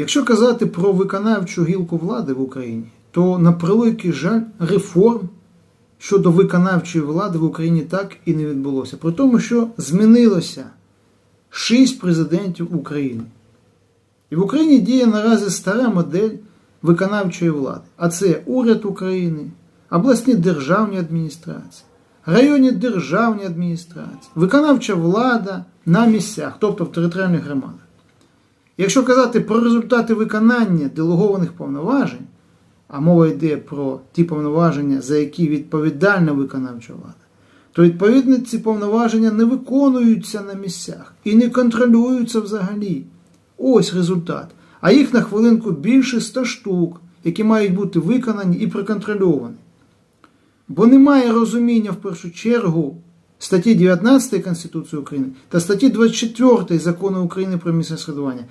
Якщо казати про виконавчу гілку влади в Україні, то на превеликий жаль реформ щодо виконавчої влади в Україні так і не відбулося. При тому, що змінилося шість президентів України. І в Україні діє наразі стара модель виконавчої влади. А це уряд України, обласні державні адміністрації, районні державні адміністрації, виконавча влада на місцях, тобто в територіальних громадах. Якщо казати про результати виконання делегованих повноважень, а мова йде про ті повноваження, за які відповідальна виконавча влада, то відповідно ці повноваження не виконуються на місцях і не контролюються взагалі. Ось результат. А їх на хвилинку більше 100 штук, які мають бути виконані і проконтрольовані. Бо немає розуміння в першу чергу статті 19 Конституції України та статті 24 Закону України про місцеве самоврядування,